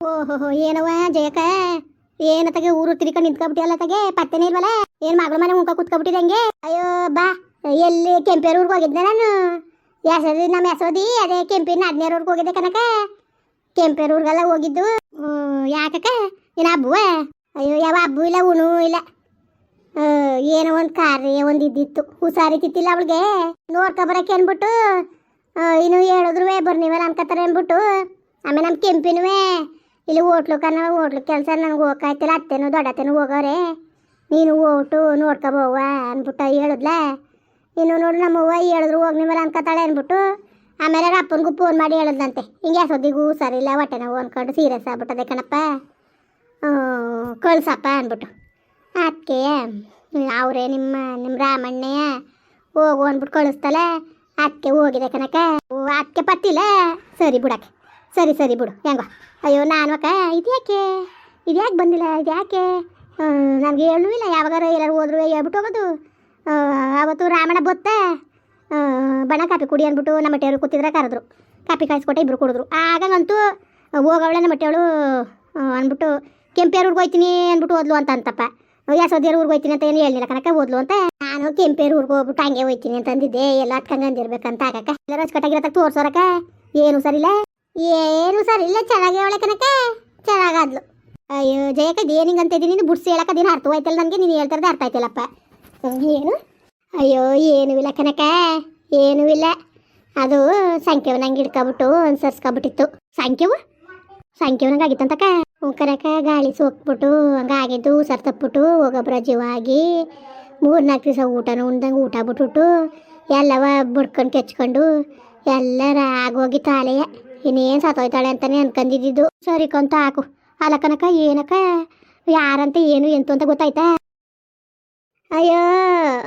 ಓಹೋ ಏನವ ಜಯಕ ಏನತಗೆ ಊರು ತಿರ್ಕೊಂಡು ನಿಂತ್ಕೊಬಿಟ್ಟಿಯಲ್ಲ ತಗೆ ಪತ್ತೆನೇ ಇಲ್ವಲ್ಲ? ಏನ್ ಮಗಳ ಮನೆ ಮುಖ ಕುತ್ಕೊಬಿಟ್ಟಿದಂಗೆ ಅಯ್ಯೋ ಬಾ. ಎಲ್ಲಿ ಕೆಂಪೇರೂರ್ಗೆ ಹೋಗಿದ್ದೆ ನಾನು? ಯಸದಿ ನಮ್ಮ ಯಸೋದಿ ಅದೇ ಕೆಂಪಿನ ಹದಿನೇರೂರ್ಗೆ ಹೋಗಿದ್ದೆ ಕನಕ ಕೆಂಪೇರೂರ್ಗೆಲ್ಲ ಹೋಗಿದ್ದು. ಹ್ಮ್, ಯಾಕಕ್ಕ? ಏನ ಹಬ್ಬುವ ಅಯ್ಯೋ ಯಾವ ಹಬ್ಬು ಇಲ್ಲ ಉಣು ಇಲ್ಲ. ಏನೋ ಒಂದು ಕಾರ್ಯ ಒಂದು ಇದ್ದಿತ್ತು. ಹುಷಾರಿತಿತ್ತಿಲ್ಲ ಅವಳಿಗೆ. ನೋಡ್ಕೊಬರಕ್ಕೆ ಅನ್ಬಿಟ್ಟು ಆ, ಇನ್ನು ಹೇಳಿದ್ರು ಬರ್ನಿವಲ್ಲ ಅನ್ಕೋತಾರೆ ಅನ್ಬಿಟ್ಟು ಆಮೇಲೆ ನಮ್ಮ ಕೆಂಪಿನುವೆ ಇಲ್ಲಿ ಹೋಟ್ಲು ಕನ್ನ ಹೋಟ್ಲು ಕೆಲಸ ನನಗೆ ಹೋಗಾಯ್ತಿಲ್ಲ, ಅತ್ತೆನೂ ದೊಡ್ಡತ್ತೇನು ಹೋಗೋರೆ ನೀನು ಓಟು ನೋಡ್ಕೊಬೋವ ಅಂದ್ಬಿಟ್ಟು ಹೇಳಿದ್ಲೆ. ಇನ್ನು ನೋಡು ನಮ್ಮವ್ವ ಹೇಳಿದ್ರು ಹೇಳಿದ್ರು ಮೇಲೆ ಅನ್ಕೋತಾಳೆ ಅಂದ್ಬಿಟ್ಟು ಆಮೇಲೆ ಅಪ್ಪನಿಗೂ ಫೋನ್ ಮಾಡಿ ಹೇಳಿದ್ನಂತೆ ಹಿಂಗೆ ಸೊದ್ದಿಗೂ ಸರಿಯಿಲ್ಲ, ಹೊಟ್ಟೆ ನೋವು ಅಂದ್ಕೊಂಡು ಸೀರಿಯಸ್ ಆಗ್ಬಿಟ್ಟದೆ ಕಣಪ್ಪ. ಕಳ್ಸಪ್ಪ ಅಂದ್ಬಿಟ್ಟು. ಅದಕ್ಕೆ ಅವರೇ ನಿಮ್ಮ ನಿಮ್ಮ ರಾಮಣ್ಣಯ್ಯ ಹೋಗು ಅಂದ್ಬಿಟ್ಟು ಕಳಿಸ್ತಲ್ಲ ಅದಕ್ಕೆ ಹೋಗಿದೆ ಕನಕ ಅದಕ್ಕೆ ಪತ್ತಿಲ್ಲ. ಸರಿ ಬಿಡಕ್ಕೆ. ಸರಿ ಸರಿ ಬಿಡು, ಹೆಂಗೋ. ಅಯ್ಯೋ, ನಾನು ಅಕ್ಕ ಇದ್ಯಾಕೆ ಇದ್ಯಾಕೆ ಬಂದಿಲ್ಲ? ಇದ್ಯಾಕೆ ನನಗೆ ಹೇಳೂ ಇಲ್ಲ, ಯಾವಾಗಾರ ಎಲ್ಲರೂ ಹೋದ್ರು ಹೇಳ್ಬಿಟ್ಟು ಹೋಗೋದು. ಅವತ್ತು ರಾಮಣ್ಣ ಬತ್ತ ಬಣ ಕಾಪಿ ಕುಡಿ ಅಂದ್ಬಿಟ್ಟು ನಮ್ಮ ಮಟ್ಟೆಯವರು ಕೂತಿದ್ರೆ ಕರೆದ್ರು. ಕಾಪಿ ಕಾಯಿಸ್ಕೊಟ್ಟೆ ಇಬ್ರು ಕುಡಿದ್ರು. ಆಗಂತೂ ಹೋಗವಳೆ ನಮ್ಮ ಮಟ್ಟೆಯವಳು ಅಂದ್ಬಿಟ್ಟು ಕೆಂಪೇರೂರ್ಗೆ ಹೋಯ್ತೀನಿ ಅಂದ್ಬಿಟ್ಟು ಓದ್ಲು ಅಂತ ಅಂತಪ್ಪ. ಯಾಸೋದಿಯರ್ ಊರಿಗೆ ಹೋಯ್ತೀನಿ ಅಂತ ಏನು ಹೇಳಿಲ್ಲ ಕನಕ ಓದ್ಲು ಅಂತ. ನಾನು ಕೆಂಪೇರು ಊರಿಗೆ ಹೋಗ್ಬಿಟ್ಟು ಹಂಗೆ ಹೋಯ್ತೀನಿ ಅಂತ ಅಂದಿದ್ದೆ. ಎಲ್ಲ ಹತ್ಕಂಗಂದಿರ್ಬೇಕಂತ ಎಲ್ಲರೂ ಎಲ್ಲ ಅಚ್ಚುಕಟ್ಟಾಗಿರತ್ತ ತೋರ್ಸೋರಕ್ಕ. ಏನು ಸರಿಲ್ಲ ಏನು ಸರ್, ಇಲ್ಲ ಚೆನ್ನಾಗಿ ಅವಳೆ ಕನಕ ಚೆನ್ನಾಗಾದ್ಲು. ಅಯ್ಯೋ ಜಯಕ ಏನಿಂಗ್ ಅಂತ ಇದ್ದೀನಿ? ಬುಡ್ಸಿ ಹೇಳಕ್ಕ ದಿನ ಅರ್ಥ ಹೋಯ್ತಲ್ಲ ನನಗೆ? ನೀನು ಹೇಳ್ತಾರೆ ಅರ್ಥ ಆಯ್ತಲ್ಲಪ್ಪ. ಏನು? ಅಯ್ಯೋ, ಏನೂ ಇಲ್ಲ ಕನಕ ಏನೂ ಇಲ್ಲ. ಅದು ಸಂಖ್ಯೆವ ನಂಗೆ ಹಿಡ್ಕೊಬಿಟ್ಟು ಅನ್ಸರ್ಸ್ಕೊಬಿಟ್ಟಿತ್ತು. ಸಂಖ್ಯೆವು? ಸಂಖ್ಯೆವ ನಂಗೆ ಆಗಿತ್ತಂತಕ ಕನಕ ಗಾಳಿ ಸೋಕ್ಬಿಟ್ಟು ಹಂಗಾಗಿದ್ದು ಸರ್ ತಪ್ಪಿಬಿಟ್ಟು ಹೋಗೊಬ್ರ ಜೀವಾಗಿ ಮೂರು ನಾಲ್ಕು ದಿವಸ ಊಟನೂ ಉಣ್ದಂಗೆ ಊಟ ಬಿಟ್ಬಿಟ್ಟು, ಎಲ್ಲವ ಬಡ್ಕೊಂಡು ಕೆಚ್ಕೊಂಡು, ಎಲ್ಲರ ಆಗೋಗಿತ್ತು ತಾಳೆಯ. ಇನ್ನೇನು ಸತ್ತೋಯ್ತಾಳೆ ಅಂತಾನೆ ಅನ್ಕೊಂಡಿದ್ದು ಸರಿ ಕಂತ ಹಾಕು. ಅಲ್ಲ ಕನಕ ಏನಕ್ಕ? ಯಾರಂತ, ಏನು, ಎಂತು ಅಂತ ಗೊತ್ತಾಯ್ತಾ? ಅಯ್ಯೋ,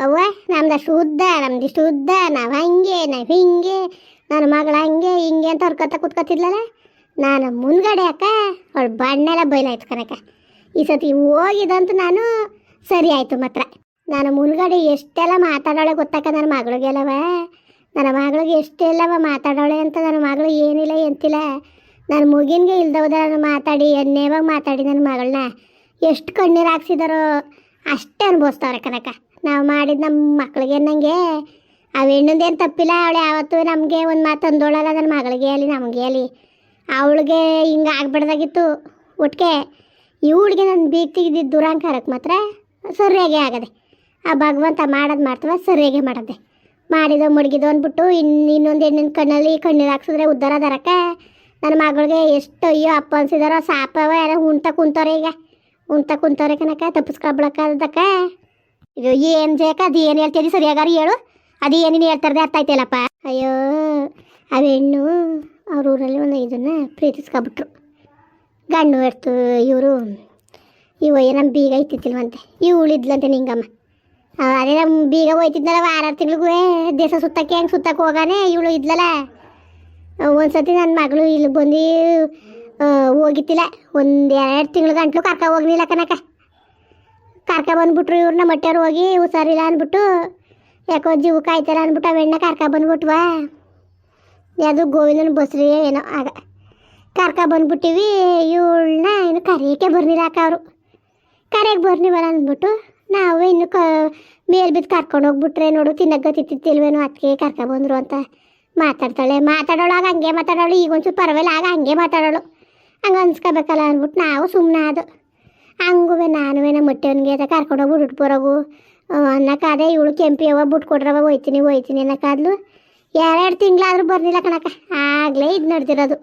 ಅವ್ವ, ನಮ್ದು ಶುದ್ಧ ನಮ್ದು ಶುದ್ಧ. ನಾವು ಹಂಗೆ, ನಾವು ಹಿಂಗೆ. ನನ್ನ ಮಗಳ ಹಂಗೆ, ಹಿಂಗೆ ಅಂತ ಹೊರ್ಕೊತ ಕುತ್ಕೊತಿದ್ಲಲ್ಲ? ನಾನು ಮುನ್ಗಡೆ ಅಕ್ಕ. ಅವಳ ಬಣ್ಣೆಲ್ಲ ಬಯಲಾಯ್ತು ಕನಕ ಈ ಸತಿ ಹೋಗಿದಂತೂ ನಾನು ಸರಿ ಆಯಿತು ಮಾತ್ರ. ನಾನು ಮುನ್ಗಡೆ ಎಷ್ಟೆಲ್ಲ ಮಾತಾಡೋಳೆ ಗೊತ್ತಾಕ ನನ್ನ ಮಗಳಿಗೆಲ್ಲವ. ನನ್ನ ಮಗಳಿಗೆ ಎಷ್ಟೆಲ್ಲವ ಮಾತಾಡೋಳೆ ಅಂತ ನನ್ನ ಮಗಳು ಏನಿಲ್ಲ, ಎಂತಿಲ್ಲ. ನನ್ನ ಮುಗಿನ್ಗೆ ನಾನು ಮಾತಾಡಿ, ಎಣ್ಣೆವಾಗ ಮಾತಾಡಿ ನನ್ನ ಮಗಳನ್ನ ಎಷ್ಟು ಕಣ್ಣೀರು ಹಾಕ್ಸಿದಾರೋ ಅಷ್ಟೇ ಅನುಭವಿಸ್ತಾವ್ರೆ ಕನಕ. ನಾವು ಮಾಡಿದ ನಮ್ಮ ಮಕ್ಕಳಿಗೆ ನನಗೆ ಆ ಹೆಣ್ಣಂದೇನು ತಪ್ಪಿಲ್ಲ, ಅವಳು ಯಾವತ್ತೂ ನಮಗೆ ಒಂದು ಮಾತು ಅಂದೋಳಲ್ಲ ನನ್ನ ಮಗಳಿಗೆ ಅಲ್ಲಿ, ನಮಗೆ ಅಲ್ಲಿ. ಅವಳಿಗೆ ಹಿಂಗೆ ಆಗ್ಬಿಡ್ದಾಗಿತ್ತು. ಒಟ್ಟಿಗೆ ಇವಳಿಗೆ ನನ್ನ ಬೀಗ್ ದುರಾಂಕಾರಕ್ಕೆ ದುರಂಕಾರಕ್ಕೆ ಮಾತ್ರ ಸರಿಯಾಗಿ ಆಗದೆ. ಆ ಭಗವಂತ ಮಾಡೋದು ಮಾಡ್ತವ ಸರಿಯಾಗಿ ಮಾಡದೆ. ಮಾಡಿದ ಮಡಗಿದ ಅಂದ್ಬಿಟ್ಟು ಇನ್ನು ಇನ್ನೊಂದು ಹೆಣ್ಣಿನ ಕಣ್ಣಲ್ಲಿ ಕಣ್ಣೀರು ಹಾಕ್ಸಿದ್ರೆ ಉದ್ದಾರ ಅದರಕ್ಕ ನನ್ನ ಮಗಳಿಗೆ ಎಷ್ಟು ಅಯ್ಯೋ ಅಪ್ಪ ಅನ್ಸಿದಾರೋ ಸಾಪವ ಯಾರ ಉಣ್ತಾ ಕುಂತವ್ರೆ ಈಗ. ಉಣ್ತಾ ಕುಂತವ್ರೆ ಕನಕ ತಪ್ಪಿಸ್ಕೊಬ್ಳಕ್ಕದಕ್ಕ ಅಯ್ಯೋ, ಏನು ಜಯಕ ಅದು ಏನು ಹೇಳ್ತೀರಿ ಸರಿಯಾಗಾರ ಹೇಳು. ಅದು ಏನೇನು ಹೇಳ್ತಾರದೆ ಅರ್ಥ ಆಯ್ತಲ್ಲಪ್ಪ. ಅಯ್ಯೋ, ಆ ಹೆಣ್ಣು ಅವ್ರ ಊರಲ್ಲಿ ಒಂದು ಇದನ್ನ ಪ್ರೀತಿಸ್ಕೊಬಿಟ್ರು. ಗಂಡು ಎಡ್ತು ಇವರು, ಇವ ನಮ್ಮ ಬೀಗ ಇತ್ತಿತ್ತಿಲ್ವಂತೆ. ಇವು ಉಳಿದ್ಲಂತೆ ನಿಂಗಮ್ಮ. ಅದೇ ನಮ್ಮ ಬೀಗ ಹೋಯ್ತಿದ್ನಲ್ಲ ಆರಾರು ತಿಂಗಳಿಗೂ ದೇಶ ಸುತ್ತಕ್ಕೆ ಹೆಂಗೆ ಸುತ್ತಕ್ಕೆ ಹೋಗಾನೆ ಇವಳು ಇದ್ಲಲ್ಲ. ಒಂದ್ಸತಿ ನನ್ನ ಮಗಳು ಇಲ್ಲಿ ಬಂದು ಹೋಗಿತ್ತಿಲ್ಲ. ಒಂದು ಎರಡು ತಿಂಗಳು ಗಂಟ್ಲು ಕರ್ಕ ಹೋಗ್ಲಿಲ್ಲ ಕನಕ ಕರ್ಕ ಬಂದ್ಬಿಟ್ರು ಇವ್ರನ್ನ ಮಟ್ಟೆಯವ್ರು ಹೋಗಿ, ಹುಷಾರಿಲ್ಲ ಅಂದ್ಬಿಟ್ಟು, ಯಾಕೋ ಜೀವ ಕಾಯ್ತಾರ ಅಂದ್ಬಿಟ್ಟು ಅವೆಣ್ಣ ಕರ್ಕ ಬಂದ್ಬಿಟ್ವಾ. ಯಾವುದು ಗೋವಿಂದನ ಬಸ್ರಿ ಏನೋ ಆಗ. ಕರ್ಕ ಬಂದ್ಬಿಟ್ಟಿವಿ, ಇವಳನ್ನ ಏನು ಕರೆಯಕ್ಕೆ ಬರ್ನಿಲ್ಲ ಅಕ್ಕ ಅವರು. ಕರೆಯಕ್ಕೆ ಬರ ಅಂದ್ಬಿಟ್ಟು ನಾವು ಇನ್ನು ಕ, ಮೇಲೆ ಬಿದ್ದು ಕರ್ಕೊಂಡು ಹೋಗ್ಬಿಟ್ರೆ ನೋಡು, ತಿನ್ನಕ್ಕೆ ತಿತ್ತಿಲ್ವೇನೋ ಅದಕ್ಕೆ ಕರ್ಕೊಂಬಂದ್ರು ಬಂದರು ಅಂತ ಮಾತಾಡ್ತಾಳೆ. ಮಾತಾಡೋಳು ಆಗ ಹಂಗೆ ಮಾತಾಡೋಳು ಈಗ ಒಂಚೂರು ಪರವಾಗಿಲ್ಲ, ಆಗ ಹಂಗೆ ಮಾತಾಡೋಳು. ಹಂಗೆ ಅನ್ಸ್ಕೋಬೇಕಲ್ಲ ಅಂದ್ಬಿಟ್ಟು ನಾವು ಸುಮ್ಮನೆ ಅದು ಹಂಗೂ ನಾನು ನಮ್ಮ ಮಟ್ಟವನಿಗೆ ಅದ ಬಿಟ್ಟು ಬರೋಗು. ಅನ್ನಕ್ಕಾದೆ ಇವಳು ಕೆಂಪಿ ಅವ ಬಿಟ್ಟು ಕೊಡ್ರವ, ಹೋಯ್ತೀನಿ ಹೋಯ್ತೀನಿ ಅನ್ನಕ್ಕಾದ್ಲು ಎರಡು ತಿಂಗಳಾದ್ರೂ ಬರ್ಲಿಲ್ಲ ಕಣಕ್ಕ. ಆಗಲೇ ಇದು ನಡೆದಿರೋದು.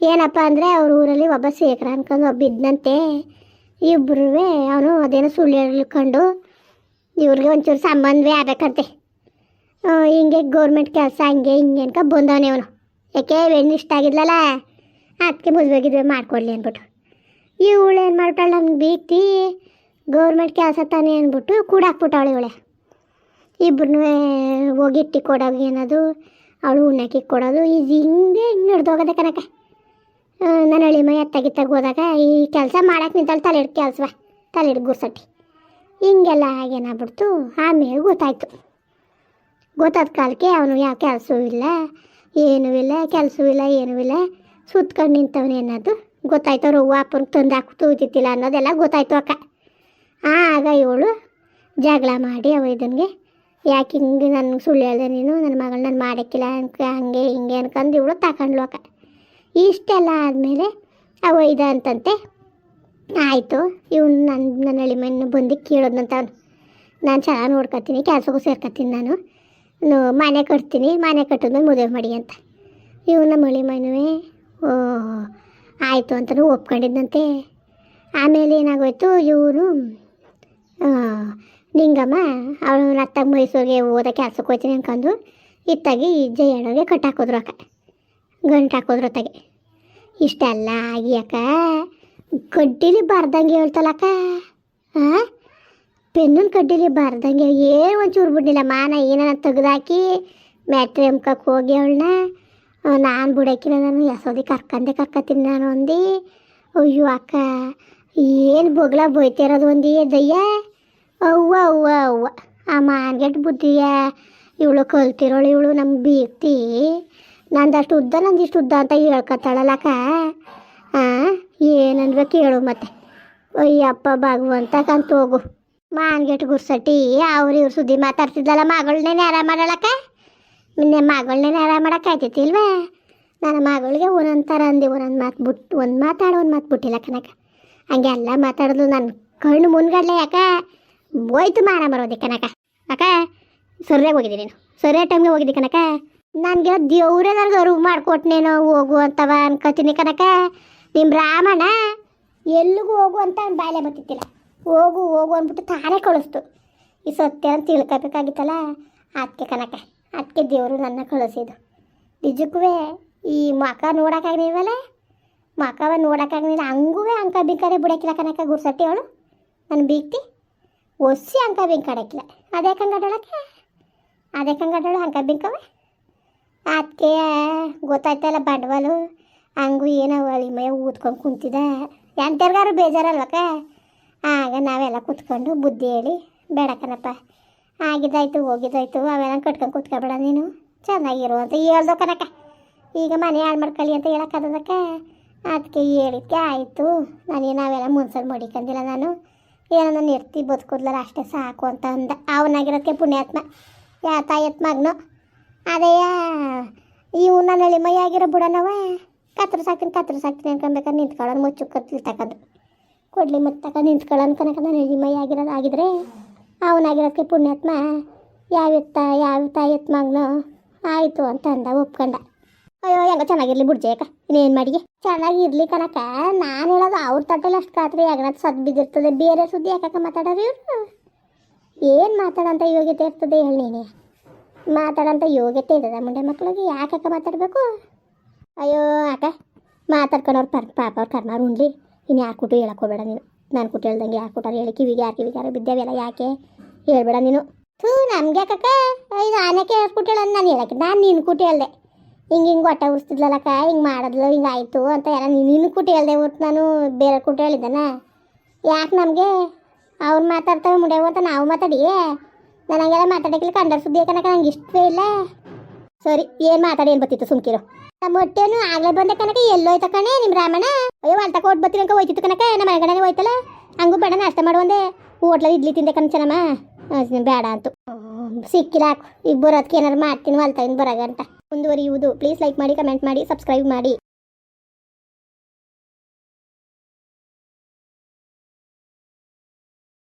ಏನಪ್ಪ ಅಂದರೆ ಅವ್ರ ಊರಲ್ಲಿ ಒಬ್ಬ ಶೇಖರ ಅನ್ಕೊಂಡು ಒಬ್ಬ ಇದ್ನಂತೆ. ಇಬ್ಬರೂ ಅವನು ಅದೇನೋ ಸುಳ್ಳು ಹೇಳ್ಕೊಂಡು ಇವ್ರಿಗೆ ಒಂಚೂರು ಸಂಬಂಧವೇ ಆಗ್ಬೇಕಂತೆ. ಹಿಂಗೆ ಗೌರ್ಮೆಂಟ್ ಕೆಲಸ ಹಂಗೆ ಹಿಂಗೆ ಅನ್ಕ ಬಂದವನೇ ಅವನು. ಯಾಕೆ ಹೆಣ್ಣು ಇಷ್ಟ ಆಗಿದ್ಲಲ್ಲ? ಅದಕ್ಕೆ ಮದುವೆಗಿದ್ವೆ ಮಾಡ್ಕೊಡ್ಲಿ ಅಂದ್ಬಿಟ್ಟು. ಇವಳು ಏನು ಮಾಡ್ಬಿಟ್ಟಾಳೆ ನಮ್ಗೆ ಭೀತಿ ಗೌರ್ಮೆಂಟ್ ಕೆಲಸ ತಾನೇ ಅಂದ್ಬಿಟ್ಟು ಕೂಡಾಕ್ಬಿಟ್ಟವಳು ಇವಳೆ. ಇಬ್ಬರನ್ನೂ ಹೋಗಿ ಇಟ್ಟಿ ಕೊಡೋದು ಏನದು? ಅವಳು ಉಣ್ಣಕ್ಕೆ ಕೊಡೋದು. ಇದು ಹಿಂಗೆ ಹಿಂಗೆ ನಡೆದೋಗದೆ ಕನಕ ನನ್ನ ಹಳ್ಳಿ ಮೈ ಎತ್ತಾಗಿತ್ತಾಗ ಹೋದಾಗ ಈ ಕೆಲಸ ಮಾಡಕ್ಕೆ ನಿಂತಲ್ಲಿ ತಲೆ ಹಿಡ್ ಕೆಲಸವ, ತಲೆ ಹಿಡ್ ಗುರ್ಸಟ್ಟಿ. ಹಿಂಗೆಲ್ಲ ಆಗೇನಾಗ್ಬಿಡ್ತು, ಆಮೇಲೆ ಗೊತ್ತಾಯ್ತು. ಗೊತ್ತಾದ ಕಾಲಕ್ಕೆ ಅವನು ಯಾವ ಕೆಲಸವೂ ಇಲ್ಲ, ಏನೂ ಇಲ್ಲ ಕೆಲಸವೂ ಇಲ್ಲ, ಏನೂ ಇಲ್ಲ. ಸುತ್ಕೊಂಡು ನಿಂತವನು ಏನದು ಗೊತ್ತಾಯ್ತು, ಅವ್ರು ಹೂವು ಅಪ್ಪನ ತಂದು ಹಾಕಿ ತೂತಿತ್ತಿಲ್ಲ ಅನ್ನೋದೆಲ್ಲ ಗೊತ್ತಾಯ್ತು ಅಕ್ಕ. ಆಗ ಇವಳು ಜಗಳ ಮಾಡಿ ಅವ ಇದನ್ಗೆ, ಯಾಕೆ ಹಿಂಗೆ ನನಗೆ ಸುಳ್ಳು ಹೇಳ್ದೆ ನೀನು? ನನ್ನ ಮಗಳು ನಾನು ಮಾಡೋಕ್ಕಿಲ್ಲ ಹಂಗೆ ಹಿಂಗೆ ಅನ್ಕಂದು ಇವಳು ತಗೊಂಡ್ಲು ಅಕ್ಕ. ಇಷ್ಟೆಲ್ಲ ಆದಮೇಲೆ ಅವ ಇದ ಅಂತಂತೆ. ಆಯಿತು, ಇವನು ನನ್ನ ನನ್ನ ಹಳ್ಳಿ ಮನೆ ಬಂದು ಕೇಳೋದಂತ ಅವನು. ನಾನು ಚೆನ್ನಾಗಿ ನೋಡ್ಕೊತೀನಿ, ಕೆಲಸಕ್ಕೂ ಸೇರ್ಕೊತೀನಿ ನಾನು. ನೋ, ಮನೆ ಕಟ್ತೀನಿ, ಮನೆ ಕಟ್ಟಿದ್ಮೇಲೆ ಮದುವೆ ಮಾಡಿ ಅಂತ. ಇವನು ನಮ್ಮ ಹಳ್ಳಿ ಮನುವೆ ಓ, ಆಯಿತು ಅಂತಲೂ ಒಪ್ಕೊಂಡಿದ್ದಂತೆ ಆಮೇಲೆ ಏನಾಗೋಯ್ತು, ಇವನು ನಿಂಗಮ್ಮ ಅವಳು ಅತ್ತಾಗ ಮೈಸೂರಿಗೆ ಹೋದ ಕೆಲ್ಸಕ್ಕೆ ಹೋಗ್ತೀನಿ ಅಂದ್ಕೊಂಡು ಇತ್ತಾಗಿ ಜಯಣ್ಣಗೆ ಕಟ್ಟಾಕೋದ್ರು ಅಕ್ಕ ಗಂಟು ಹಾಕೋದ್ರ ತಗೆ ಇಷ್ಟೆಲ್ಲ ಆಗಿ ಅಕ್ಕ, ಕಡ್ಡಿಲಿ ಬಾರ್ದಂಗೆ ಹೇಳ್ತಲಕ್ಕ ಹಾಂ ಪೆನ್ನು ಕಡ್ಡಿಲಿ ಬಾರ್ದಂಗೆ ಏನು ಒಂಚೂರು ಬಿಡ್ಲಿಲ್ಲ. ಮಾನ ಏನಾರ ತೆಗೆದಾಕಿ ಮ್ಯಾಟ್ರಿ ಅಮ್ಕಕ್ಕೆ ಹೋಗಿ ಅವಳನ್ನ ನಾನು ಬಿಡಾಕಿನ ನಾನು ಯಸೋದಿ ಕರ್ಕಂದೆ ಕರ್ಕತೀನಿ ನಾನು ಒಂದು ಅಯ್ಯೋ ಅಕ್ಕ, ಏನು ಬೊಗ್ಲ ಬೈತಿರೋದು ಒಂದು ದಯ್ಯ? ಅವ್ವ ಅವ್ವ ಅವ್ವ. ಆ ಮಾನ್ಗೆಟ್ ಬುದ್ಧಿಯ, ಇವಳು ಕಲ್ತಿರೋಳು, ಇವಳು ನಮ್ಮ ಬೀಗ್ತಿ. ನಂದಷ್ಟು ಉದ್ದ, ನಂದಿಷ್ಟು ಉದ್ದ ಅಂತ ಹೇಳ್ಕೊತಾಳಲ್ಲಕ್ಕ. ಹಾಂ ಏನನ್ಬೇಕು ಕೇಳು ಮತ್ತೆ. ಅಯ್ಯಪ್ಪ ಭಗವಂತ, ಕಂತ ಹೋಗು. ಮಾನ್ಗೆಟ್ ಗುರ್ಸಟ್ಟಿ ಅವ್ರು ಇವ್ರು ಸುದ್ದಿ ಮಾತಾಡ್ತಿದ್ದಲ್ಲ ಮಗಳನ್ನೇನೆ ಆರಾಮ ಮಾಡಲಕ್ಕ? ನಿನ್ನೆ ಮಗಳನ್ನೇನೆ ಆರಾಮ ಮಾಡೋಕ್ಕಾಯ್ತಿಲ್ವಾ ನನ್ನ ಮಗಳಿಗೆ ಒಂದೊಂದು ಥರ ಅಂದೆ, ಒಂದೊಂದು ಮಾತು ಬಿಟ್ಟು ಒಂದು ಮಾತಾಡು, ಒಂದು ಮಾತು ಬಿಟ್ಟಿಲ್ಲ ಕನಕ ಹಂಗೆ ಎಲ್ಲ ಮಾತಾಡಿದ್ಲು ನನ್ನ ಕಣ್ಣು ಮುನ್ಗಡ್ಲೆ ಯಾಕ? ಹೋಯ್ತು ಮಾನ ಬರೋದೆ ಕನಕ ಅಕ್ಕ, ಸರಿಯಾಗಿ ಹೋಗಿದ್ದೀನಿ ನೀನು. ಸರಿಯಾದ ಟೈಮ್ಗೆ ಹೋಗಿದ್ದೆ ಕನಕ ನನಗೆ ದೇವ್ರೆ ನನಗೆ ಅರಿವು ಮಾಡಿಕೊಟ್ನೇನೋ ಹೋಗು ಅಂತವ ಅನ್ಕೋತೀನಿ ಕನಕ ನಿಮ್ಮ ರಾಮಣ್ಣ ಎಲ್ಲಿಗೂ ಹೋಗು ಅಂತ ಅವ್ನು ಬರ್ತಿದ್ದಿಲ್ಲ. ಹೋಗು ಹೋಗು ಅಂದ್ಬಿಟ್ಟು ತಾನೇ ಕಳಿಸ್ತು. ಈ ಸತ್ಯ ಅಂತ ತಿಳ್ಕೊಬೇಕಾಗಿತ್ತಲ್ಲ? ಅದಕ್ಕೆ ಕನಕ ಅದಕ್ಕೆ ದೇವರು ನನ್ನ ಕಳಿಸಿದ್ದು. ನಿಜಕ್ಕೂ ಈ ಮಕ ನೋಡೋಕ್ಕಾಗಲಿಲ್ವಲ್ಲ ಮಕವ ನೋಡೋಕ್ಕಾಗಲಿಲ್ಲ. ಹಂಗೂ ಅಂಕ ಬಿಂಕರೆ ಬಿಡಕ್ಕಿಲ್ಲ ಕನಕ ಗುರ್ಸಟ್ಟಿ ಅವಳು. ನನ್ನ ಬೀಗ್ತಿ ಒಸಿ ಅಂಕ ಬಿಂಕಾಡಕ್ಕಿಲ್ಲ ಅದೇ ಕಂಗಾಡೋಳಕ್ಕೆ? ಅದೇ ಕಂಗಾಡೋಳು ಅಂಕ ಬಿಂಕವ? ಅದಕ್ಕೆ ಗೊತ್ತಾಯ್ತಲ್ಲ ಬಂಡವಾಳು. ಹಂಗೂ ಏನೋ ಮಯ ಊದ್ಕೊಂಡು ಕುಂತಿದ ಎಂಟರ್ಗಾರು ಬೇಜಾರಲ್ವಕ್ಕ? ಆಗ ನಾವೆಲ್ಲ ಕುತ್ಕೊಂಡು ಬುದ್ಧಿ ಹೇಳಿ, ಬೇಡಕ್ಕನಪ್ಪ. ಆಗಿದ್ದಾಯ್ತು, ಹೋಗಿದ್ದಾಯ್ತು, ಅವೆಲ್ಲ ಕಟ್ಕೊಂಡು ಕೂತ್ಕೊಬೇಡ ನೀನು. ಚೆನ್ನಾಗಿರು ಅಂತ ಹೇಳ್ದೋ ಕನಕ ಈಗ ಮನೆ ಹಾಳು ಮಾಡ್ಕೊಳ್ಳಿ ಅಂತ ಹೇಳಕ್ಕದಕ್ಕ ಅದಕ್ಕೆ ಹೇಳಿದ್ಕೆ ಆಯಿತು. ನಾನೇ ನಾವೆಲ್ಲ ಮುನ್ಸಲ್ ಮಡಿಕಂದಿಲ್ಲ ನಾನು. ಏನೋ ನಾನು ಇರ್ತಿ ಬದುಕುದ್ಲಲ್ಲ ಅಷ್ಟೇ ಸಾಕು ಅಂತ ಅಂದ. ಅವನಾಗಿರೋದಕ್ಕೆ ಪುಣ್ಯಾತ್ಮ. ಯಾ ಮಗನು? ಅದೇ ಇವು ನನ್ನ ಆಗಿರೋ ಬಿಡನವ, ಕತ್ರ ಸಾಕ್ತೀನಿ ಕತ್ರ ಸಾಕ್ತೀನಿ ಅನ್ಕೊಬೇಕಾದ್ರೆ ನಿಂತ್ಕೊಳ್ಳೋನು ಮುಚ್ಚು ಕತ್ಲಿ ತಗೊಂಡು ಕೊಡ್ಲಿ ಮತ್ತೆ ತಗೊಂಡು ನಿಂತ್ಕೊಳ್ಳೋನು ಕನಕ ನನ್ನ ಮೈ ಆಗಿರೋದು ಆಗಿದ್ರೆ ಅವನಾಗಿರೋದಕ್ಕೆ ಪುಣ್ಯಾತ್ಮ ಯಾವ ಎತ್ತ ಯಾವ ತಾಯಿ ಎತ್ತ ಆಯಿತು ಅಂತ ಅಂದ, ಒಪ್ಕೊಂಡ. ಅಯ್ಯೋ, ಹೆಂಗ ಚೆನ್ನಾಗಿರ್ಲಿ ಬಿಡ್ಜೇಕ ಇನ್ನೇನು ಮಾಡಿ ಚೆನ್ನಾಗಿರ್ಲಿ ಕನಕ ನಾನು ಹೇಳೋದು ಅವ್ರ ತಟ್ಟೆಲ್ಲ ಅಷ್ಟು ಖಾತ್ರಿ ಯಾಗನ ಸದ್ ಬಿದ್ದಿರ್ತದೆ, ಬೇರೆ ಸುದ್ದಿ ಯಾಕಕ್ಕ ಮಾತಾಡೋರು ಇವರು? ಏನು ಮಾತಾಡೋಂಥ ಯೋಗ್ಯತೆ ಇರ್ತದೆ ಹೇಳಿ ನೀನೆ. ಮಾತಾಡೋಂಥ ಯೋಗ್ಯತೆ ಇದ್ದದ ಮುಂಡೆ ಮಕ್ಕಳಿಗೆ ಅಕ್ಕ ಮಾತಾಡಬೇಕು? ಅಯ್ಯೋ ಅಕ್ಕ ಮಾತಾಡ್ಕೊಂಡವ್ರು ಪರ್, ಪಾಪ ಅವ್ರು ಕರ್ಮ ಉಂಡ್ಲಿ ಇನ್ನು ಯಾರು ಕೊಟ್ಟು ಹೇಳಕ್ಕೆ ಹೋಗಬೇಡ ನೀನು. ನಾನು ಕೊಟ್ಟು ಹೇಳ್ದಂಗೆ ಯಾಕೆ ಕೊಟ್ಟಾರ ಹೇಳಿ ಕಿವಿಗೆ, ಯಾರು ಕಿವಿಗೆ ಯಾರು ಬಿದ್ದೇವೆಲ್ಲ ಯಾಕೆ? ಹೇಳ್ಬೇಡ ನೀನು. ಥೂ, ನಮ್ಗೆ ಯಾಕಕ್ಕ? ಇದು ಆನೆಕ್ಕೆ ಕೊಟ್ಟು ಹೇಳೋದು ನಾನು ಹೇಳಕ್ಕೆ ನಾನು ನೀನು ಕೊಟ್ಟು ಹೇಳ್ದೆ. ಹಿಂಗೆ ಹಿಂಗೆ ಹೊಟ್ಟೆ ಉರಿಸ್ತಿದ್ಲಲ್ಲಕ್ಕ ಹಿಂಗೆ ಮಾಡಿದ್ಲು, ಹಿಂಗೆ ಆಯಿತು ಅಂತ ಎಲ್ಲ ನೀನು ನಿನ್ನ ಕೂಟು ಹೇಳ್ದೆ ಹೊತ್ತು ನಾನು ಬೇರೆ ಕೊಟ್ಟು ಹೇಳಿದ್ದಾನ? ಯಾಕೆ ನಮಗೆ? ಅವ್ರು ಮಾತಾಡ್ತಾವೆ ಮುಡಿಯವು ಅಂತ ನಾವು ಮಾತಾಡಿ ನಾನು ಮಾತಾಡಕ್ಕೆ ಕಂಡರ್ ಸುದ್ದಿ ಕನಕ ನಂಗೆ ಇಷ್ಟವೇ ಇಲ್ಲ. ಸರಿ, ಏನು ಮಾತಾಡಿ ಏನು ಬತ್ತಿತ್ತು ಸುಮ್ಕಿರೋ. ನಮ್ಮ ಹೊಟ್ಟೆನು ಆಗ್ಲೇ ಬಂದ ಕನಕ ಎಲ್ಲೋಯ್ತ ಕಣೆ ನಿಮ್ಮ ರಾಮಣ್ಣ. ಅಯ್ಯೋ ಅಂತ ಕೊಟ್ಟು ಬರ್ತೀನಿ ಅಂಕ ಹೋಯ್ತಿತ್ತು ಕನಕ, ನಮ್ಮ ಮನೆಗಡೆ ಹೋಯ್ತಲ್ಲ. ಹಂಗೂ ಬೇಡ, ನಾಷ್ಟ ಮಾಡುವಂದೆ ಹೋಟ್ಲಲ್ಲಿ ಇಡ್ಲಿ ತಿಂದೆ ಕಣ ಚೆನ್ನಮ್ಮ. ಬೇಡ ಅಂತು. ಸಿಕ್ಕಿಲ್ಲ ಹಾಕು. ಈಗ ಬರೋದಕ್ಕೆ ಏನಾರು ಮಾಡ್ತೀನಿ ಹೊಲ್ತಾಗಿನ ಬರಾಗ ಅಂತ ಮುಂದುವರಿಯುವುದು. ಪ್ಲೀಸ್ ಲೈಕ್ ಮಾಡಿ ಕಮೆಂಟ್ ಮಾಡಿ ಸಬ್ಸ್ಕ್ರೈಬ್ ಮಾಡಿ.